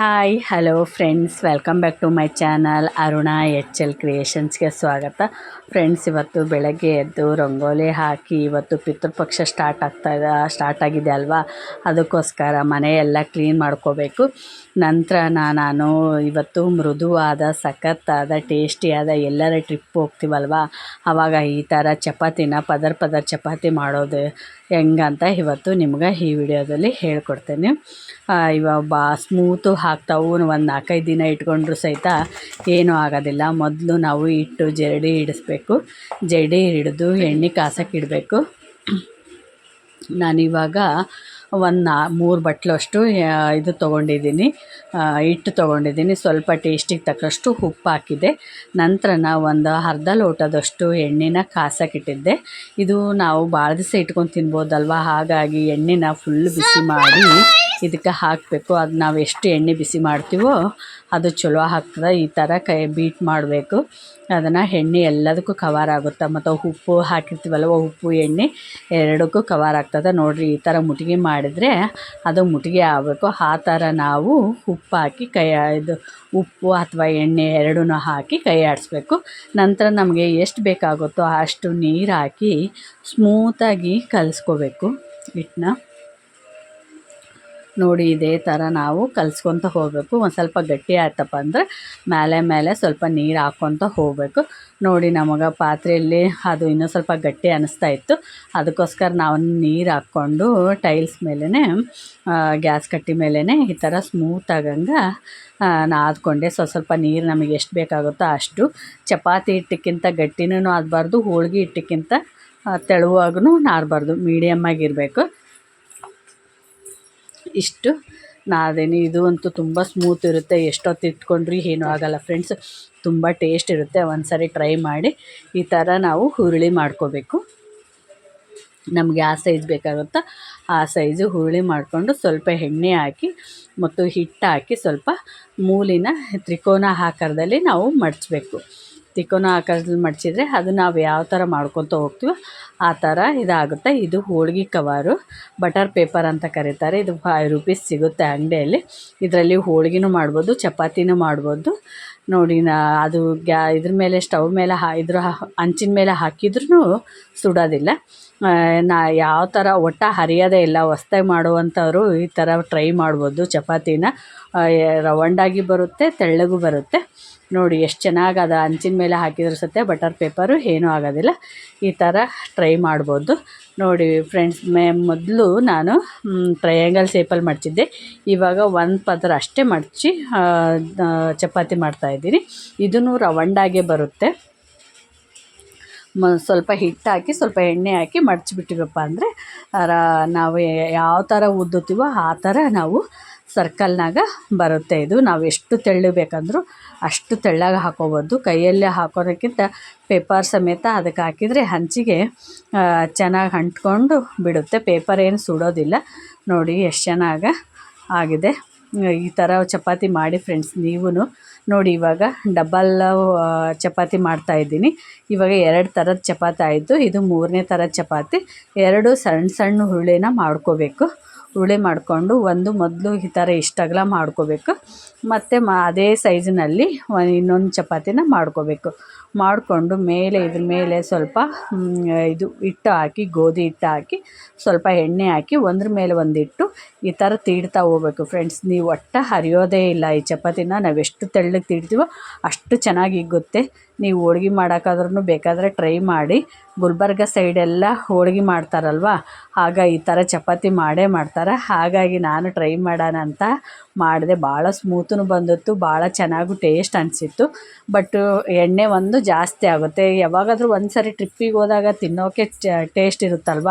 Hi hello friends welcome back to my channel Aruna H L ಕ್ರಿಯೇಷನ್ಸ್ಗೆ ಸ್ವಾಗತ. Friends ಇವತ್ತು ಬೆಳಗ್ಗೆ ಎದ್ದು ರಂಗೋಲಿ ಹಾಕಿ ಇವತ್ತು ಪಿತೃಪಕ್ಷ ಸ್ಟಾರ್ಟ್ ಆಗ್ತಾ ಸ್ಟಾರ್ಟ್ ಆಗಿದೆ ಅಲ್ವಾ? ಅದಕ್ಕೋಸ್ಕರ ಮನೆಯೆಲ್ಲ ಕ್ಲೀನ್ ಮಾಡ್ಕೋಬೇಕು. ನಂತರ ನಾನು ಇವತ್ತು ಮೃದುವಾದ, ಸಖತ್ತಾದ, ಟೇಸ್ಟಿಯಾದ ಎಲ್ಲರ ಟ್ರಿಪ್ ಹೋಗ್ತೀವಲ್ವ? ಆವಾಗ ಈ ಥರ ಚಪಾತಿನ ಪದರ್ ಪದರ್ ಚಪಾತಿ ಮಾಡೋದು ಹೆಂಗಂತ ಇವತ್ತು ನಿಮ್ಗೆ ಈ ವಿಡಿಯೋದಲ್ಲಿ ಹೇಳ್ಕೊಡ್ತೇನೆ. ಇವಾಗ ಬಾ ಸ್ಮೂತು ಹಾಕ್ತಾವು ಒಂದು ನಾಲ್ಕೈದು ದಿನ ಇಟ್ಕೊಂಡ್ರು ಸಹಿತ ಏನೂ ಆಗೋದಿಲ್ಲ. ಮೊದಲು ನಾವು ಇಟ್ಟು ಜರಡಿ ಹಿಡಿಸ್ಬೇಕು. ಜರಡಿ ಹಿಡಿದು ಎಣ್ಣೆ ಕಾಸಕ್ಕೆ ಇಡಬೇಕು. ನಾನಿವಾಗ ಒಂದು ನಾ, ಮೂರು ಬಟ್ಲಷ್ಟು ಇದು ತೊಗೊಂಡಿದ್ದೀನಿ. ಹಿಟ್ಟು ತೊಗೊಂಡಿದ್ದೀನಿ. ಸ್ವಲ್ಪ ಟೇಸ್ಟಿಗೆ ತಕ್ಕಷ್ಟು ಉಪ್ಪು ಹಾಕಿದೆ ನಂತರ ನಾವು ಒಂದು ಅರ್ಧ ಲೋಟದಷ್ಟು ಎಣ್ಣೆನ ಕಾಸಕ್ಕಿಟ್ಟಿದ್ದೆ ಇದು ನಾವು ಭಾಳ ದಿವಸ ಇಟ್ಕೊಂಡು ತಿನ್ಬೋದಲ್ವ? ಹಾಗಾಗಿ ಎಣ್ಣೆನ ಫುಲ್ ಬಿಸಿ ಮಾಡಿ ಇದಕ್ಕೆ ಹಾಕಬೇಕು. ಅದು ನಾವು ಎಷ್ಟು ಎಣ್ಣೆ ಬಿಸಿ ಮಾಡ್ತೀವೋ ಅದು ಚಲೋ ಆಗ್ತದೆ. ಈ ಥರ ಕೈ ಬೀಟ್ ಮಾಡಬೇಕು. ಅದನ್ನು ಎಣ್ಣೆ ಎಲ್ಲದಕ್ಕೂ ಕವರ್ ಆಗುತ್ತೆ? ಮತ್ತು ಉಪ್ಪು ಹಾಕಿರ್ತೀವಲ್ವ ಉಪ್ಪು, ಎಣ್ಣೆ, ಎರಡಕ್ಕೂ ಕವರ್ ಆಗ್ತದೆ. ನೋಡಿರಿ ಈ ಥರ ಮುಟ್ಗಿ ಮಾಡಿದರೆ ಅದು ಮುಟ್ಟಿಗೆ ಆಗಬೇಕು. ಆ ಥರ ನಾವು ಉಪ್ಪು ಹಾಕಿ ಕೈ, ಇದು ಉಪ್ಪು ಅಥವಾ ಎಣ್ಣೆ ಎರಡೂ ಹಾಕಿ ಕೈ ಆಡಿಸ್ಬೇಕು. ನಂತರ ನಮಗೆ ಎಷ್ಟು ಬೇಕಾಗುತ್ತೋ ಅಷ್ಟು ನೀರು ಹಾಕಿ ಸ್ಮೂತಾಗಿ ಕಲಸ್ಕೋಬೇಕು ಹಿಟ್ಟನ್ನ. ನೋಡಿ ಇದೇ ಥರ ನಾವು ಕಲಿಸ್ಕೊತ ಹೋಗಬೇಕು. ಒಂದು ಸ್ವಲ್ಪ ಗಟ್ಟಿ ಆಯ್ತಪ್ಪ ಅಂದರೆ ಮೇಲೆ ಮೇಲೆ ಸ್ವಲ್ಪ ನೀರು ಹಾಕ್ಕೊತ ಹೋಗಬೇಕು. ನೋಡಿ ನಮಗೆ ಪಾತ್ರೆಯಲ್ಲಿ ಅದು ಇನ್ನೂ ಸ್ವಲ್ಪ ಗಟ್ಟಿ ಅನ್ನಿಸ್ತಾ ಇತ್ತು. ಅದಕ್ಕೋಸ್ಕರ ನಾವು ನೀರು ಹಾಕ್ಕೊಂಡು ಟೈಲ್ಸ್ ಮೇಲೇ ಗ್ಯಾಸ್ ಕಟ್ಟಿ ಮೇಲೇ ಈ ಥರ ಸ್ಮೂತ್ ಆಗಂಗೆ ನಾದ್ಕೊಂಡೆ. ಸ್ವಲ್ಪ ಸ್ವಲ್ಪ ನೀರು ನಮಗೆ ಎಷ್ಟು ಬೇಕಾಗುತ್ತೋ ಅಷ್ಟು. ಚಪಾತಿ ಹಿಟ್ಟಕ್ಕಿಂತ ಗಟ್ಟಿನೂ ಆಗಬಾರ್ದು ಹೋಳ್ಗೆ ಹಿಟ್ಟಕ್ಕಿಂತ ತೆಳುವಾಗೂ ನಾರಬಾರ್ದು ಮೀಡಿಯಮ್ ಆಗಿರಬೇಕು. ಇಷ್ಟು. ನಾದೇನಿ ಇದು ಅಂತೂ ತುಂಬ ಸ್ಮೂತ್ ಇರುತ್ತೆ. ಎಷ್ಟೊತ್ತು ಇಟ್ಕೊಂಡ್ರಿ ಏನೂ ಆಗಲ್ಲ ಫ್ರೆಂಡ್ಸ್ ತುಂಬ ಟೇಸ್ಟ್ ಇರುತ್ತೆ. ಒಂದು ಟ್ರೈ ಮಾಡಿ. ಈ ಥರ ನಾವು ಹುರುಳಿ ಮಾಡ್ಕೋಬೇಕು. ನಮಗೆ ಆ ಸೈಜ್ ಬೇಕಾಗುತ್ತೋ ಆ ಸೈಜು ಹುರುಳಿ ಮಾಡಿಕೊಂಡು ಸ್ವಲ್ಪ ಎಣ್ಣೆ ಹಾಕಿ ಮತ್ತು ಹಿಟ್ಟು ಹಾಕಿ ಸ್ವಲ್ಪ ಮೂಲಿನ ತ್ರಿಕೋನ ಆಕಾರದಲ್ಲಿ ನಾವು ಮಡಚಬೇಕು ತ್ರಿಕೋನ ಆಕಾರದಲ್ಲಿ ಮಡಚಿದ್ರೆ ಅದು ನಾವು ಯಾವ ಥರ ಮಾಡ್ಕೊತ ಹೋಗ್ತೀವೋ ಆ ಥರ ಇದಾಗುತ್ತೆ. ಇದು ಹೋಳ್ಗೆ ಕವರು, ಬಟರ್ ಪೇಪರ್ ಅಂತ ಕರೀತಾರೆ. ಇದು ಫೈವ್ ರುಪೀಸ್ ಸಿಗುತ್ತೆ ಅಂಗಡಿಯಲ್ಲಿ. ಇದರಲ್ಲಿ ಹೋಳ್ಗೆನೂ ಮಾಡ್ಬೋದು, ಚಪಾತಿನೂ ಮಾಡ್ಬೋದು. ನೋಡಿ, ನಾ ಅದು ಗ್ಯಾ ಇದ್ರ ಮೇಲೆ ಸ್ಟವ್ ಮೇಲೆ ಹಾ, ಇದ್ರ ಹಂಚಿನ ಮೇಲೆ ಹಾಕಿದ್ರೂ ಸುಡೋದಿಲ್ಲ. ನಾ ಯಾವ ಥರ ಒಟ್ಟ ಹರಿಯೋದೇ ಇಲ್ಲ. ಹೊಸ್ದಾಗಿ ಮಾಡುವಂಥವ್ರು ಈ ಥರ ಟ್ರೈ ಮಾಡ್ಬೋದು ಚಪಾತಿನ. ರವಂಡಾಗಿ ಬರುತ್ತೆ, ತೆಳ್ಳಗೂ ಬರುತ್ತೆ. ನೋಡಿ ಎಷ್ಟು ಚೆನ್ನಾಗಿ ಅದು. ಹಂಚಿನ ಮೇಲೆ ಹಾಕಿದ್ರೆ ಸತ್ತೆ ಬಟರ್ ಪೇಪರು ಏನೂ ಆಗೋದಿಲ್ಲ. ಈ ಥರ ಟ್ರೈ ಮಾಡ್ಬೋದು. ನೋಡಿ ಫ್ರೆಂಡ್ಸ್ ಮೇ, ಮೊದಲು ನಾನು ಟ್ರಯಾಂಗಲ್ ಸೇಪಲ್ಲಿ ಮಡಚಿದ್ದೆ ಇವಾಗ ಒಂದು ಪದರ ಅಷ್ಟೇ ಮಡಚಿ ಚಪಾತಿ ಮಾಡ್ತಾಯಿದ್ದೀನಿ ಇದನ್ನು ರವಂಡಾಗೆ ಬರುತ್ತೆ. ಮ, ಸ್ವಲ್ಪ ಹಿಟ್ಟು ಹಾಕಿ, ಸ್ವಲ್ಪ ಎಣ್ಣೆ ಹಾಕಿ ಮಡಚಿಬಿಟ್ಟಿವಪ್ಪ ಅಂದರೆ ನಾವು ಯಾವ ಥರ ಉದ್ದುತ್ತೀವೋ ಆ ಥರ ನಾವು ಸರ್ಕಲ್ನಾಗ ಬರುತ್ತೆ. ಇದು ನಾವು ಎಷ್ಟು ತೆಳ್ಳಬೇಕಂದ್ರೂ ಅಷ್ಟು ತೆಳ್ಳಗೆ ಹಾಕೋಬೋದು. ಕೈಯಲ್ಲೇ ಹಾಕೋದಕ್ಕಿಂತ ಪೇಪರ್ ಸಮೇತ ಅದಕ್ಕೆ ಹಾಕಿದರೆ ಹಂಚಿಗೆ ಚೆನ್ನಾಗಿ ಅಂಟ್ಕೊಂಡು ಬಿಡುತ್ತೆ. ಪೇಪರ್ ಏನು ಸುಡೋದಿಲ್ಲ. ನೋಡಿ ಎಷ್ಟು ಚೆನ್ನಾಗಿ ಆಗಿದೆ. ಈ ಥರ ಚಪಾತಿ ಮಾಡಿ ಫ್ರೆಂಡ್ಸ್ ನೀವು ನೋಡಿ ಇವಾಗ ಡಬಲ್ ಚಪಾತಿ ಮಾಡ್ತಾಯಿದ್ದೀನಿ ಇವಾಗ ಎರಡು ಥರದ ಚಪಾತಿ ಆಯಿತು. ಇದು ಮೂರನೇ ಥರದ ಚಪಾತಿ. ಎರಡು ಸಣ್ಣ ಸಣ್ಣ ಹುರುಳಿನ ಮಾಡ್ಕೋಬೇಕು. ಹುರುಳಿ ಮಾಡಿಕೊಂಡು ಒಂದು ಮೊದಲು ಈ ಥರ ಇಷ್ಟು ಅಗಲ ಮಾಡ್ಕೋಬೇಕು. ಮತ್ತು ಮ, ಅದೇ ಸೈಜಿನಲ್ಲಿ ಇನ್ನೊಂದು ಚಪಾತಿನ ಮಾಡ್ಕೋಬೇಕು. ಮಾಡಿಕೊಂಡು ಮೇಲೆ ಇದ್ರ ಮೇಲೆ ಸ್ವಲ್ಪ ಇದು ಹಿಟ್ಟು ಹಾಕಿ, ಗೋಧಿ ಹಿಟ್ಟು ಹಾಕಿ, ಸ್ವಲ್ಪ ಎಣ್ಣೆ ಹಾಕಿ ಒಂದ್ರ ಮೇಲೆ ಒಂದಿಟ್ಟು ಈ ಥರ ತೀಡ್ತಾ ಹೋಗ್ಬೇಕು. ಫ್ರೆಂಡ್ಸ್, ನೀವು ಒಟ್ಟು ಹರಿಯೋದೇ ಇಲ್ಲ ಈ ಚಪಾತಿನ. ನಾವೆಷ್ಟು ತೆಳ್ಳಗೆ ತೀಡ್ತೀವೋ ಅಷ್ಟು ಚೆನ್ನಾಗಿ ಇಗುತ್ತೆ ನೀವು ಹೋಳ್ಗೆ ಮಾಡೋಕ್ಕಾದ್ರೂ ಬೇಕಾದರೆ ಟ್ರೈ ಮಾಡಿ. ಗುಲ್ಬರ್ಗ ಸೈಡೆಲ್ಲ ಹೋಳ್ಗೆ ಮಾಡ್ತಾರಲ್ವ? ಆಗ ಈ ಥರ ಚಪಾತಿ ಮಾಡೇ ಮಾಡ್ತಾರೆ. ಹಾಗಾಗಿ ನಾನು ಟ್ರೈ ಮಾಡೋಣ ಅಂತ ಮಾಡಿದೆ. ಭಾಳ ಸ್ಮೂತೂ ಬಂದಿತ್ತು, ಭಾಳ ಚೆನ್ನಾಗೂ ಟೇಸ್ಟ್ ಅನಿಸಿತ್ತು. ಬಟ್ ಎಣ್ಣೆ ಒಂದು ಜಾಸ್ತಿ ಆಗುತ್ತೆ. ಯಾವಾಗಾದರೂ ಒಂದು ಸರಿ ಟ್ರಿಪ್ಪಿಗೆ ಹೋದಾಗ ತಿನ್ನೋಕೆ ಚ, ಟೇಸ್ಟ್ ಇರುತ್ತಲ್ವ?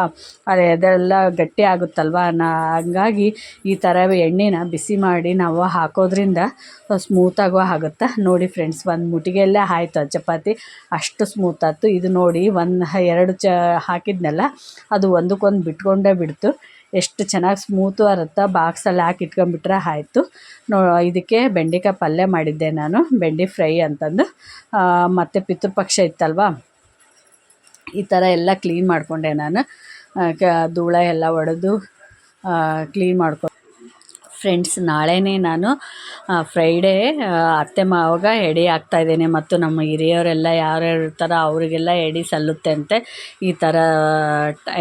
ಅದು ಅದೆಲ್ಲ ಗಟ್ಟಿ ಆಗುತ್ತಲ್ವ? ನಾ, ಹಂಗಾಗಿ ಈ ಥರ ಎಣ್ಣೆನ ಬಿಸಿ ಮಾಡಿ ನಾವು ಹಾಕೋದ್ರಿಂದ ಸ್ಮೂತಾಗೂ ಆಗುತ್ತೆ? ನೋಡಿ ಫ್ರೆಂಡ್ಸ್, ಒಂದು ಮುಟ್ಟಿಗೆಯಲ್ಲೇ ಆಯ್ತು. ಚಪಾತಿ ಅಷ್ಟು ಸ್ಮೂತ್ ಆಯ್ತು. ಇದು ನೋಡಿ ಒಂದು, ಎರಡು ಚ, ಹಾಕಿದ್ನಲ್ಲ, ಅದು ಒಂದಕ್ಕೊಂದು ಬಿಟ್ಕೊಂಡೇ ಬಿಡ್ತು. ಎಷ್ಟು ಚೆನ್ನಾಗಿ ಸ್ಮೂತು ಇರುತ್ತೆ ಬಾಕ್ಸಲ್ಲಿ ಹಾಕಿ ಇಟ್ಕೊಂಡ್ಬಿಟ್ರೆ ಆಯಿತು. ನೋ, ಇದಕ್ಕೆ ಬೆಂಡೆಕಾಯಿ ಪಲ್ಯ ಮಾಡಿದ್ದೆ ನಾನು, ಬೆಂಡೆ ಫ್ರೈ ಅಂತಂದು. ಮತ್ತು ಪಿತೃಪಕ್ಷ ಇತ್ತಲ್ವ? ಈ ಥರ ಎಲ್ಲ ಕ್ಲೀನ್ ಮಾಡಿಕೊಂಡೆ ನಾನು. ಕ, ಧೂಳ ಎಲ್ಲ ಒಡೆದು ಕ್ಲೀನ್ ಮಾಡ್ಕೊ ಫ್ರೆಂಡ್ಸ್ ನಾಳೆನೇ ನಾನು ಫ್ರೈಡೇ ಅತ್ತೆ ಮಾವಾಗ ಎಡೆ ಆಗ್ತಾಯಿದ್ದೇನೆ ಮತ್ತು ನಮ್ಮ ಹಿರಿಯವರೆಲ್ಲ ಯಾರ್ಯಾರು ಇರ್ತಾರೋ ಅವರಿಗೆಲ್ಲ ಎಡೆ ಸಲ್ಲುತ್ತೆ ಅಂತೆ ಈ ಥರ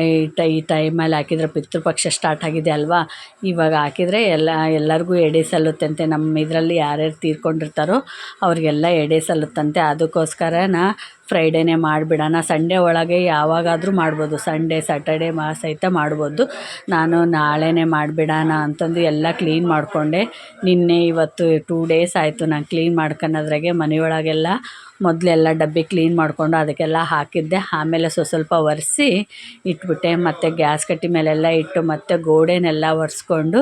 ಈ ಟೈಮಲ್ಲಿ ಹಾಕಿದ್ರೆ ಪಿತೃಪಕ್ಷ ಸ್ಟಾರ್ಟ್ ಆಗಿದೆ ಅಲ್ವಾ? ಇವಾಗ ಹಾಕಿದರೆ ಎಲ್ಲ, ಎಲ್ಲರಿಗೂ ಎಡೆ ಸಲ್ಲುತ್ತಂತೆ. ನಮ್ಮ ಇದರಲ್ಲಿ ಯಾರ್ಯಾರು ತೀರ್ಕೊಂಡಿರ್ತಾರೋ ಅವ್ರಿಗೆಲ್ಲ ಎಡೆ ಸಲ್ಲುತ್ತಂತೆ. ಅದಕ್ಕೋಸ್ಕರ ನಾ ಫ್ರೈಡೇನೇ ಮಾಡಿಬಿಡೋಣ. ಸಂಡೇ ಒಳಗೆ ಯಾವಾಗಾದರೂ ಮಾಡ್ಬೋದು. ಸಂಡೇ ಸ್ಯಾಟರ್ಡೇ ಮಾ ಸಹಿತ ಮಾಡ್ಬೋದು. ನಾನು ನಾಳೆನೇ ಮಾಡಿಬಿಡೋಣ ಅಂತಂದು ಎಲ್ಲ ಕ್ಲೀನ್ ಮಾಡಿಕೊಂಡೆ. ನಿನ್ನೆ ಇವತ್ತು ಟೂ ಡೇಸ್ ಆಯಿತು ನಾನು ಕ್ಲೀನ್ ಮಾಡ್ಕೊಳೋದ್ರಾಗೆ ಮನೆಯೊಳಗೆಲ್ಲ ಮೊದಲೆಲ್ಲ ಡಬ್ಬಿ ಕ್ಲೀನ್ ಮಾಡಿಕೊಂಡು ಅದಕ್ಕೆಲ್ಲ ಹಾಕಿದ್ದೆ. ಆಮೇಲೆ ಸ್ವ ಸ್ವಲ್ಪ ಒರೆಸಿ ಇಟ್ಬಿಟ್ಟೆ. ಮತ್ತು ಗ್ಯಾಸ್ ಕಟ್ಟಿ ಮೇಲೆಲ್ಲ ಇಟ್ಟು ಮತ್ತು ಗೋಡೆನೆಲ್ಲ ಒರೆಸ್ಕೊಂಡು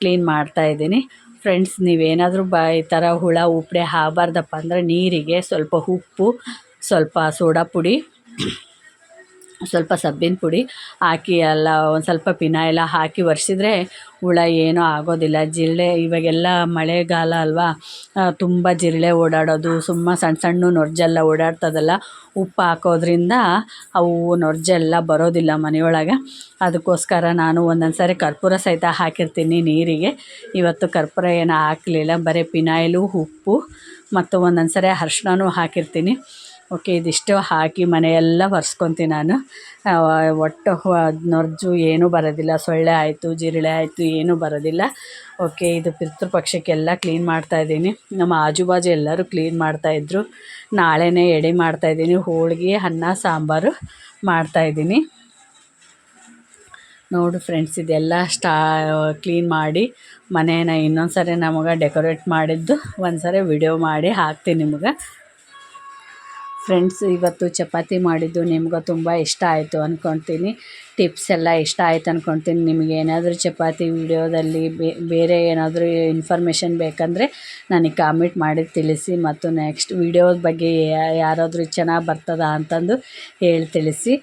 ಕ್ಲೀನ್ ಮಾಡ್ತಾಯಿದ್ದೀನಿ ಫ್ರೆಂಡ್ಸ್ ನೀವೇನಾದರೂ ಬ ಈ ಥರ ಹುಳ, ಉಪ್ಪಡೆ ಆಗಬಾರ್ದಪ್ಪ ಅಂದರೆ ನೀರಿಗೆ ಸ್ವಲ್ಪ ಉಪ್ಪು ಸ್ವಲ್ಪ ಸೋಡಾ ಪುಡಿ, ಸ್ವಲ್ಪ ಸಬ್ಬಿನ ಪುಡಿ ಹಾಕಿ ಎಲ್ಲ ಒಂದು ಸ್ವಲ್ಪ ಪಿನಾಯ್ಲ ಹಾಕಿ ಒರೆಸಿದ್ರೆ ಹುಳ ಏನೂ ಆಗೋದಿಲ್ಲ. ಜಿರಳೆ ಇವಾಗೆಲ್ಲ ಮಳೆಗಾಲ ಅಲ್ವಾ ತುಂಬ ಜಿರಳೆ ಓಡಾಡೋದು, ಸುಮ್ಮ ಸಣ್ಣ ಸಣ್ಣ ನೊರ್ಜೆಲ್ಲ ಓಡಾಡ್ತದಲ್ಲ, ಉಪ್ಪು ಹಾಕೋದ್ರಿಂದ ಅವು ನೊರ್ಜೆಲ್ಲ ಬರೋದಿಲ್ಲ ಮನೆಯೊಳಗೆ. ಅದಕ್ಕೋಸ್ಕರ ನಾನು ಒಂದೊಂದು ಸಾರಿ ಕರ್ಪೂರ ಸಹಿತ ಹಾಕಿರ್ತೀನಿ ನೀರಿಗೆ. ಇವತ್ತು ಕರ್ಪೂರ ಏನು ಹಾಕಲಿಲ್ಲ, ಬರೀ ಪಿನಾಯಿಲು ಉಪ್ಪು, ಮತ್ತು ಒಂದೊಂದು ಸಾರಿ ಅರ್ಶಿನೂ ಹಾಕಿರ್ತೀನಿ. ಓಕೆ, ಇದಿಷ್ಟು ಹಾಕಿ ಮನೆಯೆಲ್ಲ ಒರೆಸ್ಕೊತೀನಿ ನಾನು. ಒಟ್ಟು ನೊರ್ಜು ಏನೂ ಬರೋದಿಲ್ಲ. ಸೊಳ್ಳೆ ಆಯಿತು, ಜಿರಳೆ ಆಯಿತು, ಏನೂ ಬರೋದಿಲ್ಲ. ಓಕೆ, ಇದು ಪಿತೃಪಕ್ಷಕ್ಕೆಲ್ಲ ಕ್ಲೀನ್ ಮಾಡ್ತಾಯಿದ್ದೀನಿ ನಮ್ಮ ಆಜು ಬಾಜು ಎಲ್ಲರೂ ಕ್ಲೀನ್ ಮಾಡ್ತಾಯಿದ್ರು ನಾಳೆನೇ ಎಡೆ ಮಾಡ್ತಾಯಿದ್ದೀನಿ ಹೋಳಿಗೆ, ಅನ್ನ, ಸಾಂಬಾರು ಮಾಡ್ತಾಯಿದ್ದೀನಿ ನೋಡು ಫ್ರೆಂಡ್ಸ್, ಇದೆಲ್ಲ ಸ್ಟಾ, ಕ್ಲೀನ್ ಮಾಡಿ ಮನೇನ ಇನ್ನೊಂದು ಸರಿ ನಮಗೆ ಡೆಕೋರೇಟ್ ಮಾಡಿದ್ದು ಒಂದು ಸರಿ ವಿಡಿಯೋ ಮಾಡಿ ಹಾಕ್ತೀನಿ ನಿಮ್ಗೆ. ಫ್ರೆಂಡ್ಸ್, ಇವತ್ತು ಚಪಾತಿ ಮಾಡಿದ್ದು ನಿಮ್ಗೆ ತುಂಬ ಇಷ್ಟ ಆಯಿತು ಅಂದ್ಕೊತೀನಿ ಟಿಪ್ಸ್ ಎಲ್ಲ ಇಷ್ಟ ಆಯ್ತು ಅಂದ್ಕೊತೀನಿ ನಿಮಗೆ ಏನಾದರೂ ಚಪಾತಿ ವಿಡಿಯೋದಲ್ಲಿ ಬೇರೆ ಏನಾದರೂ ಇನ್ಫಾರ್ಮೇಷನ್ ಬೇಕಂದರೆ ನನಗೆ ಕಾಮೆಂಟ್ ಮಾಡಿ ತಿಳಿಸಿ ಮತ್ತು ನೆಕ್ಸ್ಟ್ ವಿಡಿಯೋದ ಬಗ್ಗೆ ಯಾರಾದರೂ ಚೆನ್ನಾಗಿ ಬರ್ತದ ಅಂತಂದು ಹೇಳಿ ತಿಳಿಸಿ.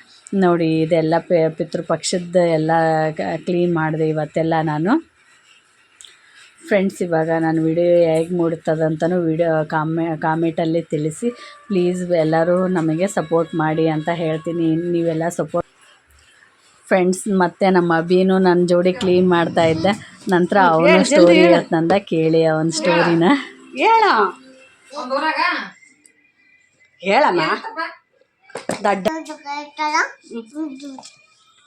ನೋಡಿ, ಇದೆಲ್ಲ ಪಿತೃಪಕ್ಷದ ಎಲ್ಲ ಕ್ಲೀನ್ ಮಾಡಿದೆ ಇವತ್ತೆಲ್ಲ ನಾನು. ಫ್ರೆಂಡ್ಸ್ ಇವಾಗ ನಾನು ವಿಡಿಯೋ ಹೇಗೆ ಮೂಡುತ್ತದಂತನೂ ವಿಡಿಯೋ ಕಾಮೆ ಕಾಮೆಂಟಲ್ಲಿ ತಿಳಿಸಿ ಪ್ಲೀಸ್ ಎಲ್ಲರೂ ನಮಗೆ ಸಪೋರ್ಟ್ ಮಾಡಿ ಅಂತ ಹೇಳ್ತೀನಿ. ನೀವೆಲ್ಲ ಸಪೋರ್ಟ್ ಫ್ರೆಂಡ್ಸ್ ಮತ್ತು ನಮ್ಮ ಅಭಿನೂ ನನ್ನ ಜೋಡಿ ಕ್ಲೀನ್ ಮಾಡ್ತಾ ಇದ್ದೆ. ನಂತರ ಅವನು ಸ್ಟೋರಿ ಹೇಳ್ತಂದ ಕೇಳಿ ಅವನ ಸ್ಟೋರಿನ ಹೇಳ. ಹೇಳಮ್ಮ. ದಡ್ಡ.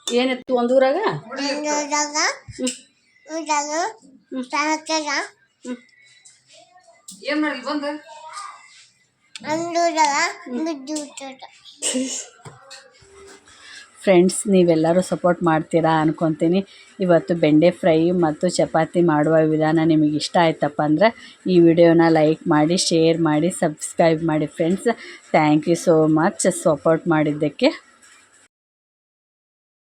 ಏನಿತ್ತು ಒಂದೂರಾಗ? ಏನ್ ಮಾಡಿ ಬಂದ? ಫ್ರೆಂಡ್ಸ್ ನೀವೆಲ್ಲರೂ ಸಪೋರ್ಟ್ ಮಾಡ್ತೀರಾ ಅನ್ಕೊತೀನಿ. ಇವತ್ತು ಬೆಂಡೆ ಫ್ರೈ ಮತ್ತು ಚಪಾತಿ ಮಾಡುವ ವಿಧಾನ ನಿಮಗೆ ಇಷ್ಟ ಆಯ್ತಪ್ಪ ಅಂದರೆ ಈ ವಿಡಿಯೋನ ಲೈಕ್ ಮಾಡಿ ಶೇರ್ ಮಾಡಿ ಸಬ್ಸ್ಕ್ರೈಬ್ ಮಾಡಿ. Friends thank you so much support ಮಾಡಿದ್ದಕ್ಕೆ